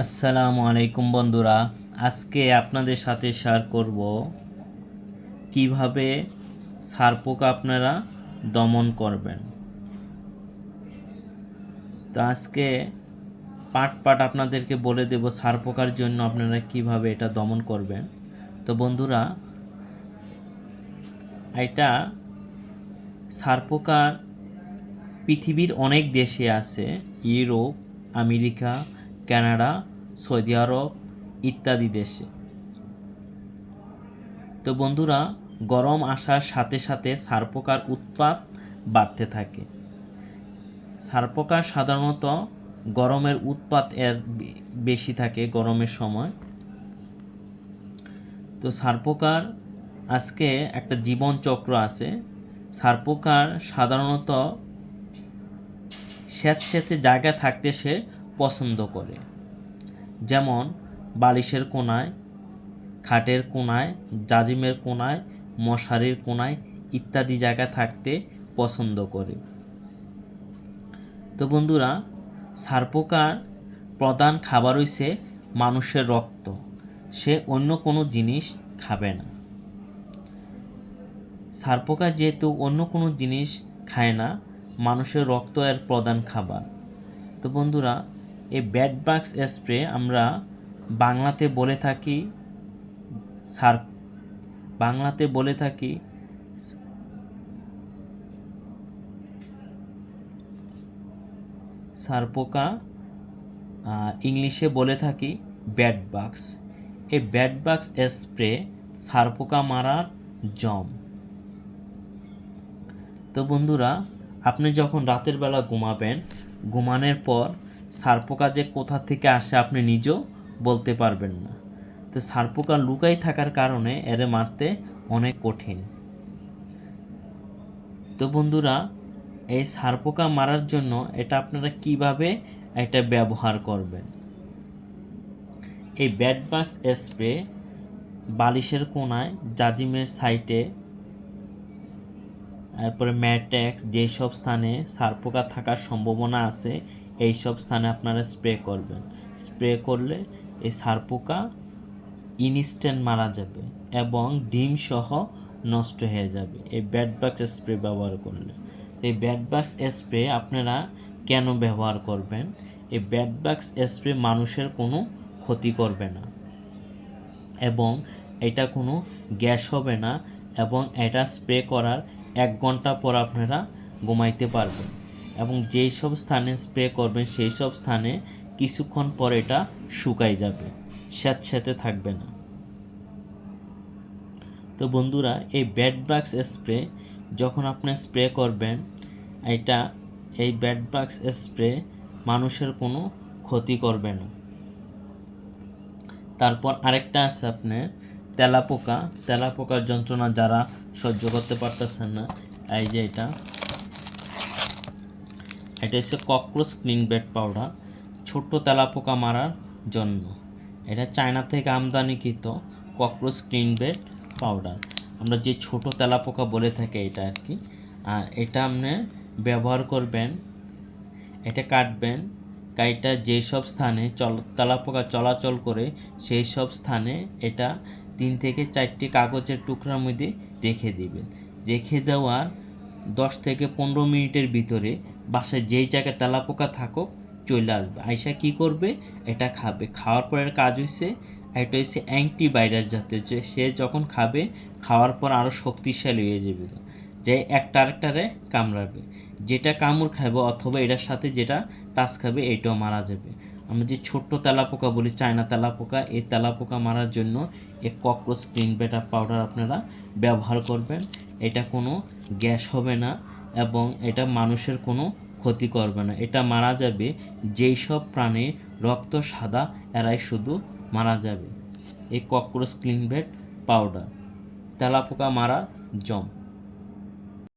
আসসালামু আলাইকুম বন্ধুরা, আজকে আপনাদের সাথে শেয়ার করব কীভাবে সারপোকা আপনারা দমন করবেন। তো আজকে পাট পাট আপনাদেরকে বলে দেব সারপোকার জন্য আপনারা কীভাবে এটা দমন করবেন। তো বন্ধুরা, এটা সারপোকার পৃথিবীর অনেক দেশে আছে, Europe, America Canada, Saudi Arab ইত্যাদি দেশে। তো বন্ধুরা, গরম আসার সাথে সাথে সারপোকার উৎপাত বাড়তে থাকে। সারপোকার সাধারণত গরমের উৎপাত এর বেশি থাকে গরমের সময়। তো সারপোকার, আজকে একটা জীবন চক্র আছে। সারপোকার সাধারণত স্যাঁতস্যাঁতে জায়গা থাকতে সে পছন্দ করে। যেমন, বালিশের কোনায়, খাটের কোনায়, জাজিমের কোনায়, মশারির কোনায় ইত্যাদি জায়গা থাকতে পছন্দ করে। তো বন্ধুরা, সারপোকার প্রধান খাবার হইছে মানুষের রক্ত। সে অন্য কোনো জিনিস খাবে না। সারপোকা যেহেতু অন্য কোনো জিনিস খায় না, মানুষের রক্ত এর প্রধান খাবার। তো বন্ধুরা এই ব্যাড বাক্স স্প্রে আমরা বাংলাতে বলে থাকি সার, বাংলাতে বলে থাকি সারপোকা ইংলিশে বলে থাকি ব্যাড বাক্স এই ব্যাড বাক্স স্প্রে সারপোকা মারার জম। তো বন্ধুরা, আপনি যখন রাতের বেলা ঘুমাবেন, ঘুমানোর পর সারপোকা যে কোথা থেকে আসে আপনি নিজেও বলতে পারবেন না। তো সারপোকা লুকাই থাকার কারণে এরে মারতে অনেক কঠিন। তো বন্ধুরা, এই সারপোকা মারার জন্য এটা আপনারা কীভাবে এটা ব্যবহার করবেন? এই ব্যাড বাক্স স্প্রে বালিশের কোনায়, জাজিমের সাইটে তারপরে ম্যাট্যাক্স যেসব স্থানে সারপোকা থাকার সম্ভাবনা আছে এই সব স্থানে আপনারা স্প্রে করবেন। স্প্রে করলে এই সারপোকা ইনস্ট্যান্ট মারা যাবে এবং ডিম সহ নষ্ট হয়ে যাবে। এই ব্যাড বাক্স স্প্রে ব্যবহার করলে। এই ব্যাড বাক্স স্প্রে আপনারা কেন ব্যবহার করবেন? এই ব্যাড বাক্স স্প্রে মানুষের কোনো ক্ষতি করবে না এবং এটা কোনো গ্যাস হবে না এবং এটা স্প্রে করার এক ঘণ্টা পর আপনারা ঘুমাইতে পারবেন। এবং যেই সব স্থানে স্প্রে করবেন, সেই সব স্থানে কিছুক্ষণ পর এটা শুকাই যাবে। স্যাঁতস্যাঁতে থাকবে না। তো বন্ধুরা, এই ব্যাড বাক্স স্প্রে যখন আপনি স্প্রে করবেন, এটা, এই ব্যাড বাক্স স্প্রে মানুষের কোনো ক্ষতি করবে না। তারপর আরেকটা আছে আপনার তেলাপোকা। তেলাপোকার যন্ত্রণা যারা সহ্য করতে পারতেছেন না, এই যে এটা। এটা হচ্ছে ককরোচ ক্লিন বেড পাউডার, ছোট্ট তেলাপোকা মারার জন্য। এটা চায়না থেকে আমদানিকৃত ককরোচ ক্লিন বেড পাউডার। আমরা যে ছোট তেলাপোকা বলে থাকি এটা আর কি, আর এটা আপনি ব্যবহার করবেন, এটা কাটবেন, কাইটা যেসব স্থানে চল, তেলাপোকা চলাচল করে সেই সব স্থানে এটা তিন থেকে চারটি কাগজের টুকরার মধ্যে রেখে দিবেন। রেখে দেওয়ার দশ থেকে পনেরো মিনিটের ভিতরে বাসায় যেই জায়গায় তেলাপোকা থাকুক, চলে আসবে। আইসা কী করবে? এটা খাবে। খাওয়ার পরের কাজ হচ্ছে এটা হচ্ছে অ্যান্টিভাইরাস জাতীয় যে সে যখন খাবে, খাওয়ার পর আরও শক্তিশালী হয়ে যাবে। যে একটা আরেকটারে কামড়াবে। যেটা কামড় খাবে অথবা এটার সাথে যেটা টাচ খাবে, এটাও মারা যাবে। আমরা যে ছোট্ট তেলাপোকা বলি, চায়না তেলাপোকা, এই তেলাপোকা মারার জন্য এই ককরোচ ক্লিন বেটার পাউডার আপনারা ব্যবহার করবেন। এটা কোনো গ্যাস হবে না। এবং এটা মানুষের কোনো ক্ষতি করবে না। এটা মারা যাবে, যেই সব প্রাণীর রক্ত সাদা, এরাই শুধু মারা যাবে। এই ককরোচ ক্লিন বেড পাউডার। তেলাপোকা মারা জম।